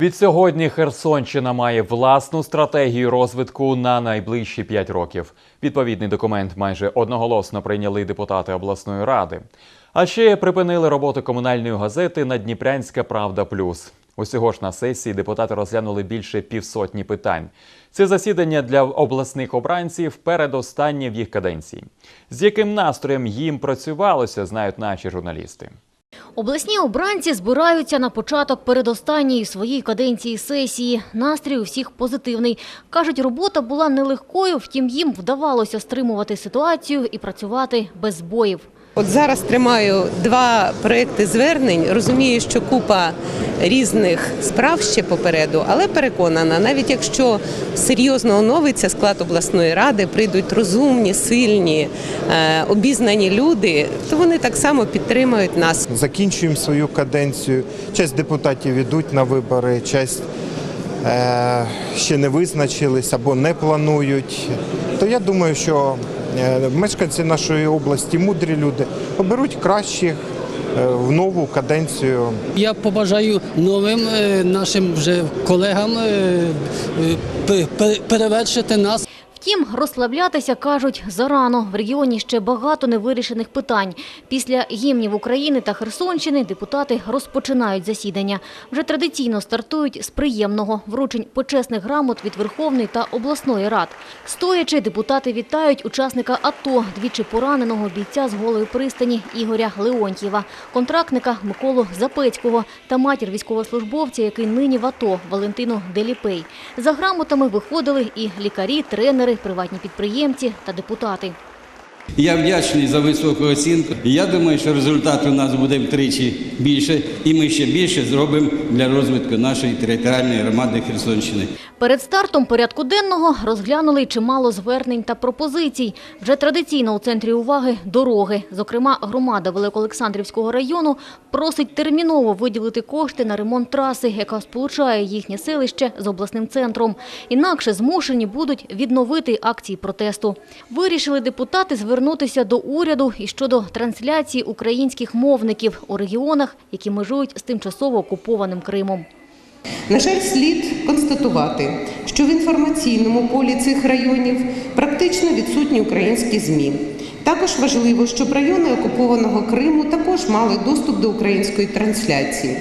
Від сьогодні Херсонщина має власну стратегію розвитку на найближчі 5 років. Відповідний документ майже одноголосно прийняли депутати обласної ради. А ще припинили роботу комунальної газети Надніпрянська Правда Плюс. Усього ж на сесії депутати розглянули більше півсотні питань. Це засідання для обласних обранців передостаннє в їх каденції. З яким настроєм їм працювалося, знають наші журналісти. Обласні обранці збираються на початок передостанньої своїй каденції сесії. Настрій у всіх позитивний. Кажуть, робота була нелегкою, втім їм вдавалося стримувати ситуацію і працювати без збоїв. От зараз тримаю два проекти звернень. Розумію, що купа різних справ ще попереду, але переконана, навіть якщо серйозно оновиться склад обласної ради, прийдуть розумні, сильні, е, обізнані люди, то вони так само підтримають нас. закінчуємо свою каденцію. Часть депутатів йдуть на вибори, часть е, ще не визначились або не планують. То я думаю, що мешканці нашої області, мудрі люди, оберуть кращих е, в нову каденцію. Я побажаю новим е, нашим вже колегам е, е, пе- пе- перевершити нас. Втім, розслаблятися, кажуть, зарано. В регіоні ще багато невирішених питань. Після гімнів України та Херсонщини депутати розпочинають засідання. Вже традиційно стартують з приємного вручень почесних грамот від Верховної та обласної рад. Стоячи, депутати вітають учасника АТО, двічі пораненого бійця з голої пристані Ігоря Леонтьєва, контрактника Миколу Запецького та матір військовослужбовця, який нині в АТО, Валентину Деліпей. За грамотами виходили і лікарі, тренери, приватні підприємці та депутати. Я вдячний за високу оцінку. Я думаю, що результат у нас буде втричі більше, і ми ще більше зробимо для розвитку нашої територіальної громади Херсонщини. Перед стартом порядку денного розглянули й чимало звернень та пропозицій. Вже традиційно у центрі уваги – дороги. Зокрема, громада Великоолександрівського району просить терміново виділити кошти на ремонт траси, яка сполучає їхнє селище з обласним центром. Інакше змушені будуть відновити акції протесту. Вирішили депутати звернутися до уряду і щодо трансляції українських мовників у регіонах, які межують з тимчасово окупованим Кримом. На жаль, слід констатувати, що в інформаційному полі цих районів практично відсутні українські ЗМІ. Також важливо, щоб райони окупованого Криму також мали доступ до української трансляції.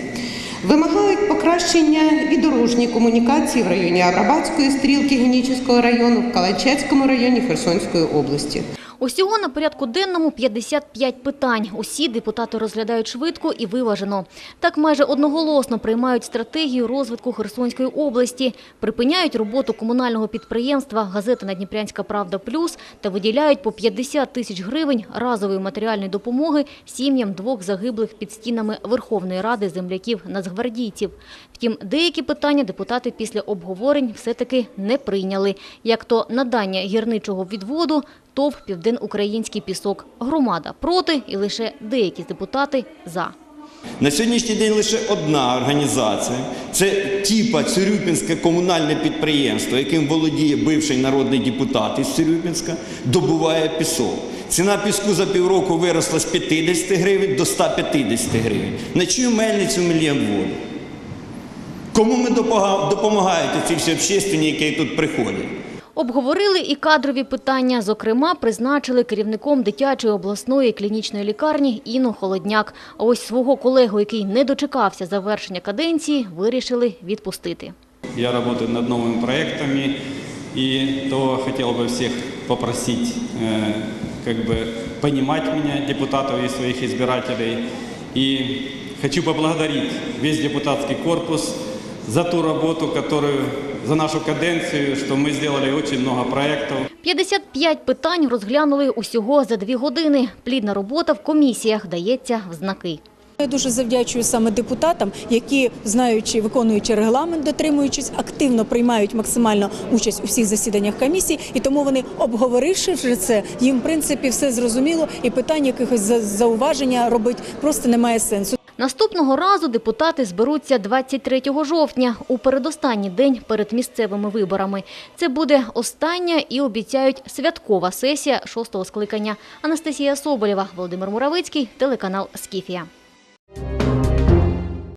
Вимагають покращення і дорожньої комунікації в районі Арабатської стрілки Генічеського району, в Калачецькому районі Херсонської області. Усього на порядку денному 55 питань. Усі депутати розглядають швидко і виважено. Так майже одноголосно приймають стратегію розвитку Херсонської області, припиняють роботу комунального підприємства «Газета Надніпрянська Правда Плюс» та виділяють по 50 тисяч гривень разової матеріальної допомоги сім'ям двох загиблих під стінами Верховної Ради земляків-нацгвардійців. Втім, деякі питання депутати після обговорень все-таки не прийняли, як то надання гірничого відводу, ТОВ «Південноукраїнський пісок». Громада проти і лише деякі депутати за. На сьогоднішній день лише одна організація. Це тіпа Цирюпінське комунальне підприємство, яким володіє бивший народний депутат із Цирюпінська, добуває пісок. Ціна піску за півроку виросла з 50 гривень до 150 гривень. На чию мельницю лємо воду? Кому ми допомагають ці всі общественні, які тут приходять? Обговорили і кадрові питання. Зокрема, призначили керівником дитячої обласної клінічної лікарні Інну Холодняк. А ось свого колегу, який не дочекався завершення каденції, вирішили відпустити. Я работаю над новыми проектами, и то хотел бы всех попросить э, как бы понимать меня, депутатов и своих избирателей. И хочу поблагодарить весь депутатский корпус за ту работу, которую за нашу каденцию, что мы сделали очень много проектов. 55 питань розглянули усього за дві години. Плідна робота в комісіях дається в знаки. Я дуже завдячую саме депутатам, які, знаючи, виконуючи регламент, дотримуючись, активно приймають максимально участь у всіх засіданнях комісії, і тому вони, обговоривши вже це, їм в принципі все зрозуміло, і питань якихось за- зауваження робить просто немає сенсу. Наступного разу депутати зберуться 23 жовтня, у передостанній день перед місцевими виборами. Це буде остання і обіцяють святкова сесія шостого скликання. Анастасія Соболєва, Володимир Муравицький, телеканал «Скіфія».